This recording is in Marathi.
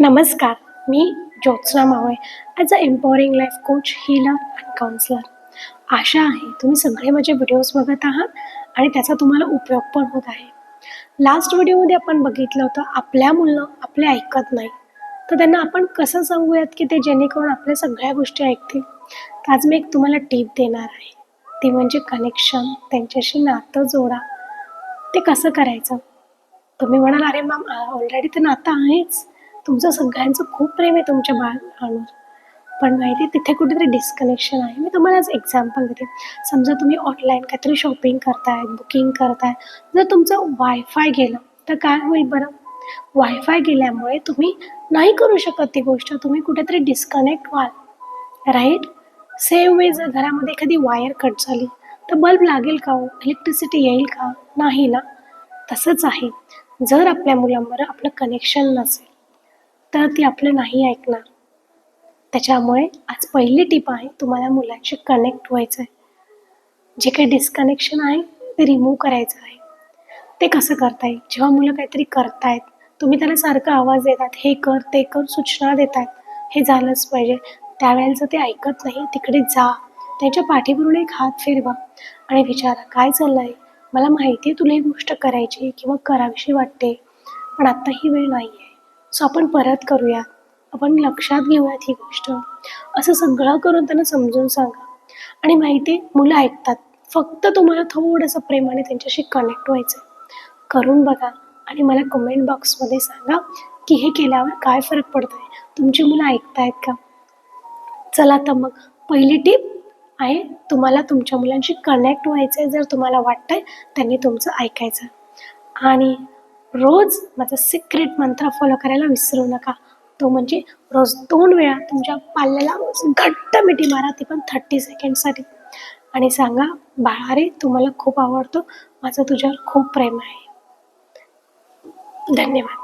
नमस्कार मी Jyotsna Mawale as a empowering life coach healer and counsellor आशा आहे तुम्ही सगळे माझे व्हिडिओज बघत आहात आणि त्याचा तुम्हाला उपयोग पण होत आहे. लास्ट व्हिडिओमध्ये आपण बघितलं होतं आपल्या मुलं आपले ऐकत नाही. तर त्यांना आपण कसं सांगूयात की ते जेणेकरून आपल्या सगळ्या गोष्टी ऐकतील? तर आज मी एक तुम्हाला टीप देणार आहे. ती म्हणजे कनेक्शन त्यांच्याशी नातं जोडा. ते कसं करायचं? तुम्ही म्हणाल अरे मॅम ऑलरेडी तर नातं आहेच. तुमचं सगळ्यांचं खूप प्रेम आहे तुमच्या बाळांवर पण माहिती आहे तिथे कुठेतरी डिस्कनेक्शन आहे. मी तुम्हाला आज एक्झाम्पल देते. समजा तुम्ही ऑनलाईन काहीतरी शॉपिंग करताय बुकिंग करताय. जर तुमचं वायफाय गेलं तर काय होईल बरं? वायफाय गेल्यामुळे तुम्ही नाही करू शकत ती गोष्ट. तुम्ही कुठेतरी डिस्कनेक्ट व्हाल. राईट सेम वे जर घरामध्ये एखादी वायर कट झाली तर बल्ब लागेल का हो? इलेक्ट्रिसिटी येईल का? नाही ना. तसंच आहे. जर आपल्या मुलांवर आपलं कनेक्शन नसेल तर ती आपलं नाही ऐकणार. त्याच्यामुळे आज पहिली टीप आहे तुम्हाला मुलांशी कनेक्ट व्हायचं आहे जे काही डिस्कनेक्शन आहे ते रिमूव्ह करायचं आहे. ते कसं करता येईल जेव्हा मुलं काहीतरी करतायत तुम्ही त्याला सारखा आवाज देतात हे कर ते कर सूचना देतात. हे झालंच पाहिजे. त्यावेळेला ते ऐकत नाही तिकडे जा. त्यांच्या पाठीवरून एक हात फिरवा आणि विचारा काय चाललं आहे मला माहिती आहे तुला ही गोष्ट करायची किंवा करावीशी वाटते पण आत्ता ही वेळ नाही आहे सो आपण परत करूया. आपण लक्षात घेऊयात ही गोष्ट. असं सगळं करून त्यांना समजून सांगा. आणि माहिती आहे मुलं ऐकतात. फक्त तुम्हाला थोडंसं प्रेमाने त्यांच्याशी कनेक्ट व्हायचं करून बघा आणि मला कमेंट बॉक्समध्ये सांगा की हे केल्यावर काय फरक पडतो आहे तुमची मुलं ऐकतायत का? चला तर मग पहिली टीप आहे तुम्हाला तुमच्या मुलांशी कनेक्ट व्हायचं आहे जर तुम्हाला वाटतंय त्यांनी तुमचं ऐकायचं. आणि रोज माझा सिक्रेट मंत्र फॉलो करायला विसरू नका. तो म्हणजे रोज दोन वेळा तुमच्या पाल्याला रोज घट्ट मिठी मारा ती पण थर्टी सेकंडसाठी आणि सांगा बाळा रे तू मला खूप आवडतो. माझं तुझ्यावर खूप प्रेम आहे. धन्यवाद.